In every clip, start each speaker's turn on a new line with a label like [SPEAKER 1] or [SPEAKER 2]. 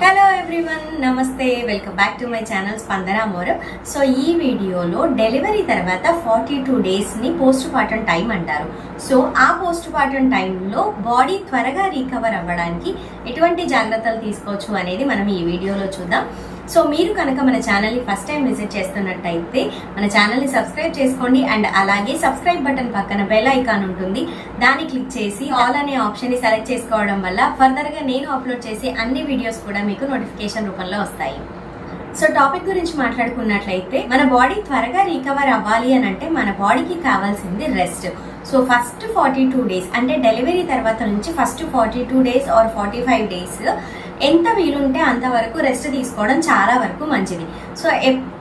[SPEAKER 1] Hello everyone నమస్తే. Welcome back to my channel Spandana మోరం so ఈ వీడియోలో డెలివరీ తర్వాత ఫార్టీ టూ డేస్ని పోస్ట్ పార్టం టైం అంటారు. సో ఆ పోస్ట్ పార్టం టైంలో బాడీ త్వరగా రీకవర్ అవ్వడానికి ఎటువంటి జాగ్రత్తలు తీసుకోవచ్చు అనేది మనం ఈ వీడియోలో చూద్దాం. సో మీరు కనుక మన ఛానల్ని ఫస్ట్ టైం విజిట్ చేస్తున్నట్టయితే మన ఛానల్ని సబ్స్క్రైబ్ చేసుకోండి అండ్ అలాగే సబ్స్క్రైబ్ బటన్ పక్కన బెల్ ఐకాన్ ఉంటుంది. దాన్ని క్లిక్ చేసి ఆల్ అనే ఆప్షన్ని సెలెక్ట్ చేసుకోవడం వల్ల ఫర్దర్గా నేను అప్లోడ్ చేసే అన్ని వీడియోస్ కూడా మీకు నోటిఫికేషన్ రూపంలో వస్తాయి. సో టాపిక్ గురించి మాట్లాడుకున్నట్లయితే మన బాడీ త్వరగా రికవర్ అవ్వాలి అని అంటే మన బాడీకి కావాల్సింది rest. So first forty two days అంటే డెలివరీ తర్వాత నుంచి first forty two days or forty five days ఎంత వీలుంటే అంతవరకు రెస్ట్ తీసుకోవడం చాలా వరకు మంచిది. సో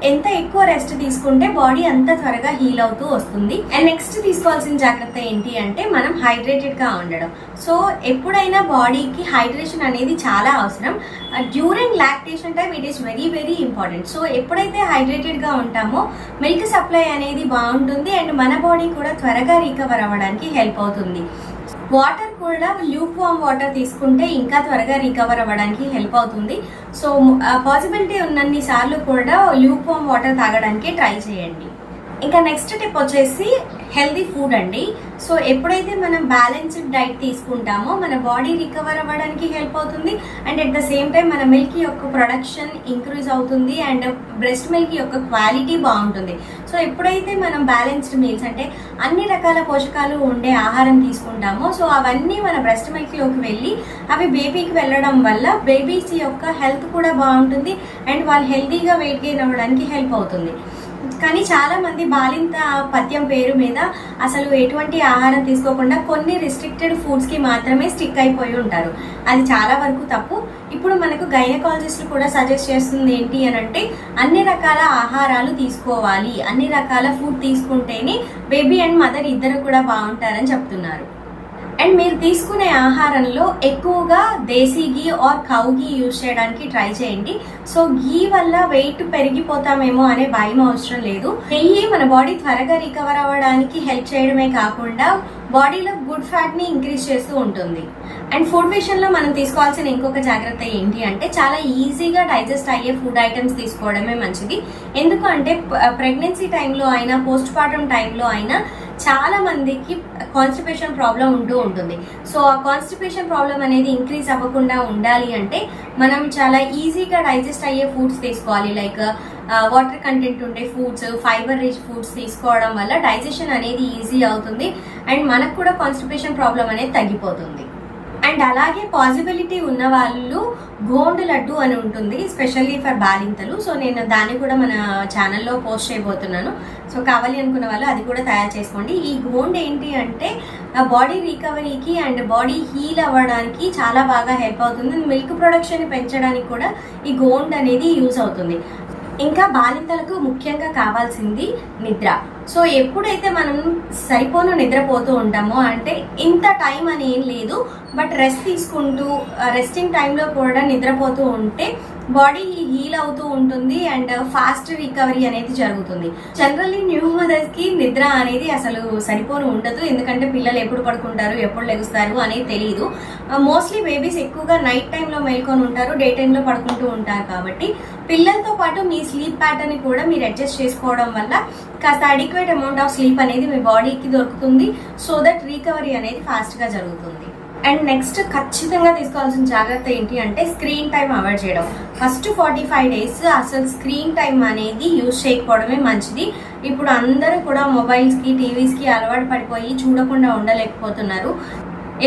[SPEAKER 1] ఎంత ఎక్కువ రెస్ట్ తీసుకుంటే బాడీ అంత త్వరగా హీల్ అవుతూ వస్తుంది. అండ్ నెక్స్ట్ తీసుకోవాల్సిన జాగ్రత్త ఏంటి అంటే మనం హైడ్రేటెడ్గా ఉండడం. సో ఎప్పుడైనా బాడీకి హైడ్రేషన్ అనేది చాలా అవసరం. During lactation time it is very very important so ఎప్పుడైతే హైడ్రేటెడ్గా ఉంటామో మిల్క్ సప్లై అనేది బాగుంటుంది అండ్ మన బాడీ కూడా త్వరగా రికవర్ అవ్వడానికి హెల్ప్ అవుతుంది. వాటర్ కూడా ల్యూక్ వామ్ వాటర్ తీసుకుంటే ఇంకా త్వరగా రికవర్ అవ్వడానికి హెల్ప్ అవుతుంది. సో పాసిబిలిటీ ఉన్నన్ని సార్లు కూడా ల్యూక్ వామ్ వాటర్ తాగడానికి ట్రై చేయండి. ఇంకా నెక్స్ట్ టిప్ వచ్చేసి హెల్దీ ఫుడ్ అండి. సో ఎప్పుడైతే మనం బ్యాలెన్స్డ్ డైట్ తీసుకుంటామో మన బాడీ రికవర్ అవ్వడానికి హెల్ప్ అవుతుంది. And at the same time మన మిల్క్ యొక్క ప్రొడక్షన్ ఇంక్రీజ్ అవుతుంది. అండ్ బ్రెస్ట్ మిల్క్ యొక్క క్వాలిటీ బాగుంటుంది. సో ఎప్పుడైతే మనం బ్యాలెన్స్డ్ మీల్స్ అంటే అన్ని రకాల పోషకాలు ఉండే ఆహారం తీసుకుంటామో సో అవన్నీ మన బ్రెస్ట్ మిల్క్లోకి వెళ్ళి అవి బేబీకి వెళ్ళడం వల్ల బేబీస్ యొక్క హెల్త్ కూడా బాగుంటుంది. అండ్ వాళ్ళు హెల్తీగా వెయిట్ గెయిన్ అవ్వడానికి హెల్ప్ అవుతుంది. కానీ చాలా మంది బాలింత పథ్యం పేరు మీద అసలు ఎటువంటి ఆహారం తీసుకోకుండా కొన్ని రిస్ట్రిక్టెడ్ ఫుడ్స్కి మాత్రమే స్టిక్ అయిపోయి ఉంటారు. అది చాలా వరకు తప్పు. ఇప్పుడు మనకు గైనకాలజిస్టులు కూడా సజెస్ట్ చేస్తుంది ఏంటి అని అంటే అన్ని రకాల ఆహారాలు తీసుకోవాలి. అన్ని రకాల ఫుడ్ తీసుకుంటేనే బేబీ అండ్ మదర్ ఇద్దరు కూడా బాగుంటారని చెప్తున్నారు. అండ్ మీరు తీసుకునే ఆహారంలో ఎక్కువగా desi ghee or cow ghee use చేయడానికి ట్రై చేయండి. సో గీ వల్ల వెయిట్ పెరిగిపోతామేమో అనే భయం అవసరం లేదు. నెయ్యి మన బాడీ త్వరగా రికవర్ అవ్వడానికి హెల్ప్ చేయడమే కాకుండా బాడీలో గుడ్ ఫ్యాట్ని ఇంక్రీజ్ చేస్తూ ఉంటుంది. అండ్ ఫుడ్ విషయంలో మనం తీసుకోవాల్సిన ఇంకొక జాగ్రత్త ఏంటి అంటే చాలా ఈజీగా డైజెస్ట్ అయ్యే ఫుడ్ ఐటమ్స్ తీసుకోవడమే మంచిది. ఎందుకంటే ప్రెగ్నెన్సీ టైంలో అయినా పోస్ట్ పార్టమ్ టైంలో అయినా చాలా మందికి కాన్స్టిపేషన్ ప్రాబ్లం ఉంటూ ఉంటుంది. సో ఆ కాన్స్టిపేషన్ ప్రాబ్లం అనేది ఇంక్రీజ్ అవ్వకుండా ఉండాలి అంటే మనం చాలా ఈజీగా డైజెస్ట్ అయ్యే ఫుడ్స్ తీసుకోవాలి. లైక్ వాటర్ కంటెంట్ ఉండే ఫుడ్స్ ఫైబర్ రిచ్ ఫుడ్స్ తీసుకోవడం వల్ల డైజెషన్ అనేది ఈజీ అవుతుంది. అండ్ మనకు కూడా కాన్స్టిపేషన్ ప్రాబ్లం అనేది తగ్గిపోతుంది. అండ్ అలాగే పాసిబిలిటీ ఉన్న వాళ్ళు గోండు లడ్డు అని ఉంటుంది స్పెషల్లీ ఫర్ బాలింతలు. సో నేను దాన్ని కూడా మన ఛానల్లో పోస్ట్ చేయబోతున్నాను. సో కావాలి అనుకున్న వాళ్ళు అది కూడా తయారు చేసుకోండి. ఈ గోండ్ ఏంటి అంటే బాడీ రికవరీకి అండ్ బాడీ హీల్ అవ్వడానికి చాలా బాగా హెల్ప్ అవుతుంది. మిల్క్ ప్రొడక్షన్ పెంచడానికి కూడా ఈ గోండ్ అనేది యూజ్ అవుతుంది. ఇంకా బాలింతలకు ముఖ్యంగా కావాల్సింది నిద్ర. సో ఎప్పుడైతే మనం సరిపోను నిద్రపోతూ ఉంటామో అంటే ఇంత టైం అని ఏం లేదు బట్ రెస్ట్ తీసుకుంటూ రెస్టింగ్ టైంలో కూడా నిద్రపోతూ ఉంటే బాడీ హీల్ అవుతూ ఉంటుంది అండ్ ఫాస్ట్ రికవరీ అనేది జరుగుతుంది. జనరల్లీ న్యూ మదర్స్కి నిద్ర అనేది అసలు సరిపోను ఉండదు. ఎందుకంటే పిల్లలు ఎప్పుడు పడుకుంటారు ఎప్పుడు లెగుస్తారు అనేది తెలియదు మోస్ట్లీ బేబీస్ ఎక్కువగా నైట్ టైంలో మేల్కొని ఉంటారు డే టైంలో పడుకుంటూ ఉంటారు కాబట్టి పిల్లలతో పాటు మీ స్లీప్ ప్యాటర్న్ కూడా మీరు అడ్జస్ట్ చేసుకోవడం వల్ల కాస్త అడిక్వేట్ అమౌంట్ ఆఫ్ స్లీప్ అనేది మీ బాడీకి దొరుకుతుంది. సో దట్ రికవరీ అనేది ఫాస్ట్గా జరుగుతుంది. అండ్ నెక్స్ట్ ఖచ్చితంగా తీసుకోవాల్సిన జాగ్రత్త ఏంటి అంటే స్క్రీన్ టైం అవాయిడ్ చేయడం. ఫస్ట్ ఫార్టీ ఫైవ్ డేస్ అసలు స్క్రీన్ టైం అనేది యూజ్ చేయకపోవడమే మంచిది. ఇప్పుడు అందరూ కూడా మొబైల్స్కి టీవీస్కి అలవాటు పడిపోయి చూడకుండా ఉండలేకపోతున్నారు.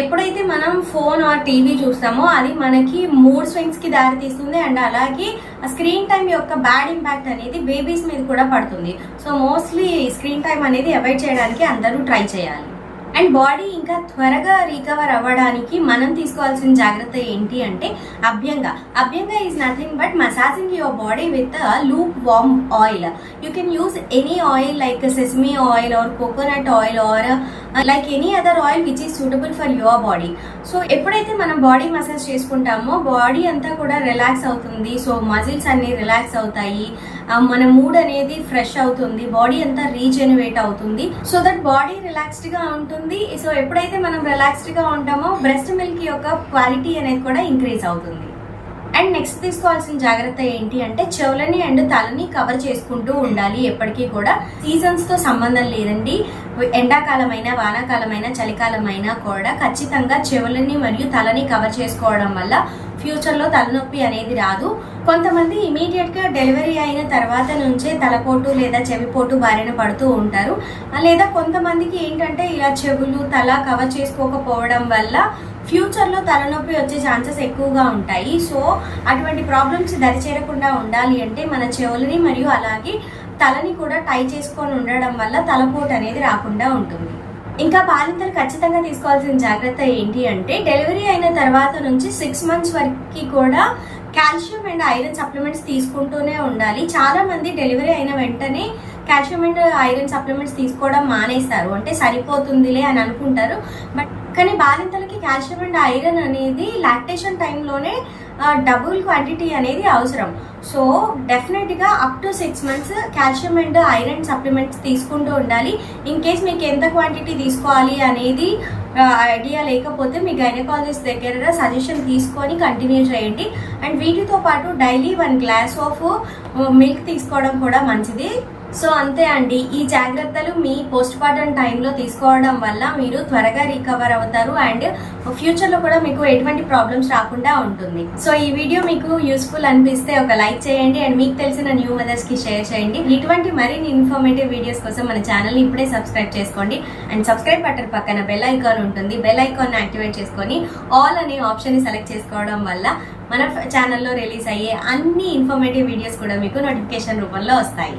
[SPEAKER 1] ఎప్పుడైతే మనం ఫోన్ ఆర్ టీవీ చూస్తామో అది మనకి మూడ్ స్వింగ్స్కి దారితీస్తుంది దారి తీస్తుంది అండ్ అలాగే స్క్రీన్ టైం యొక్క బ్యాడ్ ఇంపాక్ట్ అనేది బేబీస్ మీద కూడా పడుతుంది. సో మోస్ట్లీ స్క్రీన్ టైం అనేది అవాయిడ్ చేయడానికి అందరూ ట్రై చేయాలి. అండ్ బాడీ ఇంకా త్వరగా రికవర్ అవ్వడానికి మనం తీసుకోవాల్సిన జాగ్రత్త ఏంటి అంటే abhyanga. Abhyanga is nothing but massaging your body with lukewarm oil you can use any oil like sesame oil or coconut oil or like any other oil which is suitable for your body so ఎప్పుడైతే మనం body massage చేసుకుంటామో body అంతా కూడా relax అవుతుంది. So muscles అన్ని relax అవుతాయి. మన mood అనేది ఫ్రెష్ అవుతుంది. బాడీ అంతా రీజెనరేట్ అవుతుంది. సో దట్ బాడీ రిలాక్స్డ్గా ఉంటుంది. సో ఎప్పుడైతే మనం రిలాక్స్డ్గా ఉంటామో బ్రెస్ట్ మిల్క్ యొక్క క్వాలిటీ అనేది కూడా ఇంక్రీజ్ అవుతుంది. అండ్ నెక్స్ట్ తీసుకోవాల్సిన జాగ్రత్త ఏంటి అంటే చెవులని అండ్ తలని కవర్ చేసుకుంటూ ఉండాలి ఎప్పటికీ కూడా. సీజన్స్తో సంబంధం లేదండి. ఎండాకాలమైన వానాకాలమైన చలికాలమైనా కూడా ఖచ్చితంగా చెవులని మరియు తలని కవర్ చేసుకోవడం వల్ల ఫ్యూచర్లో తలనొప్పి అనేది రాదు. కొంతమంది ఇమీడియట్గా డెలివరీ అయిన తర్వాత నుంచే తలపోటు లేదా చెవిపోటు బారిన పడుతూ ఉంటారు. లేదా కొంతమందికి ఏంటంటే ఇలా చెవులు తల కవర్ చేసుకోకపోవడం వల్ల ఫ్యూచర్లో తలనొప్పి వచ్చే ఛాన్సెస్ ఎక్కువగా ఉంటాయి. సో అటువంటి ప్రాబ్లమ్స్ దరిచేరకుండా ఉండాలి అంటే మన చెవులని మరియు అలాగే తలని కూడా టై చేసుకొని ఉండడం వల్ల తలపోటు అనేది రాకుండా ఉంటుంది. ఇంకా బాలింతలు ఖచ్చితంగా తీసుకోవాల్సిన జాగ్రత్త ఏంటి అంటే డెలివరీ అయిన తర్వాత నుంచి సిక్స్ మంత్స్ వరకు కూడా కాల్షియం అండ్ ఐరన్ సప్లిమెంట్స్ తీసుకుంటూనే ఉండాలి. చాలా మంది డెలివరీ అయిన వెంటనే కాల్షియం అండ్ ఐరన్ సప్లిమెంట్స్ తీసుకోవడం మానేస్తారు. అంటే సరిపోతుందిలే అని అనుకుంటారు. బట్ కానీ బాలింతలకి కాల్షియం అండ్ ఐరన్ అనేది లాక్టేషన్ టైంలోనే డబుల్ క్వాంటిటీ అనేది అవసరం. సో డెఫినెట్గా up to six months calcium and iron supplements తీసుకుంటూ ఉండాలి. ఇన్ కేస్ మీకు ఎంత క్వాంటిటీ తీసుకోవాలి అనేది ఐడియా లేకపోతే మీ గైనకాలజిస్ట్ దగ్గర సజెషన్ తీసుకొని కంటిన్యూ చేయండి. అండ్ వీటితో పాటు daily one glass of milk తీసుకోవడం కూడా మంచిది. సో అంతే అండి ఈ జాగ్రత్తలు మీ పోస్ట్ పార్టం టైంలో తీసుకోవడం వల్ల మీరు త్వరగా రికవర్ అవుతారు అండ్ ఫ్యూచర్లో కూడా మీకు ఎటువంటి ప్రాబ్లమ్స్ రాకుండా ఉంటుంది. సో ఈ వీడియో మీకు యూస్ఫుల్ అనిపిస్తే ఒక లైక్ చేయండి అండ్ మీకు తెలిసిన న్యూ మదర్స్కి షేర్ చేయండి. ఇటువంటి మరిన్ని ఇన్ఫర్మేటివ్ వీడియోస్ కోసం మన ఛానల్ని ఇప్పుడే సబ్స్క్రైబ్ చేసుకోండి అండ్ సబ్స్క్రైబ్ బటన్ పక్కన బెల్ ఐకాన్ ఉంటుంది. బెల్ ఐకాన్ యాక్టివేట్ చేసుకొని ఆల్ అనే ఆప్షన్ని సెలెక్ట్ చేసుకోవడం వల్ల మన ఛానల్లో రిలీజ్ అయ్యే అన్ని ఇన్ఫర్మేటివ్ వీడియోస్ కూడా మీకు నోటిఫికేషన్ రూపంలో వస్తాయి.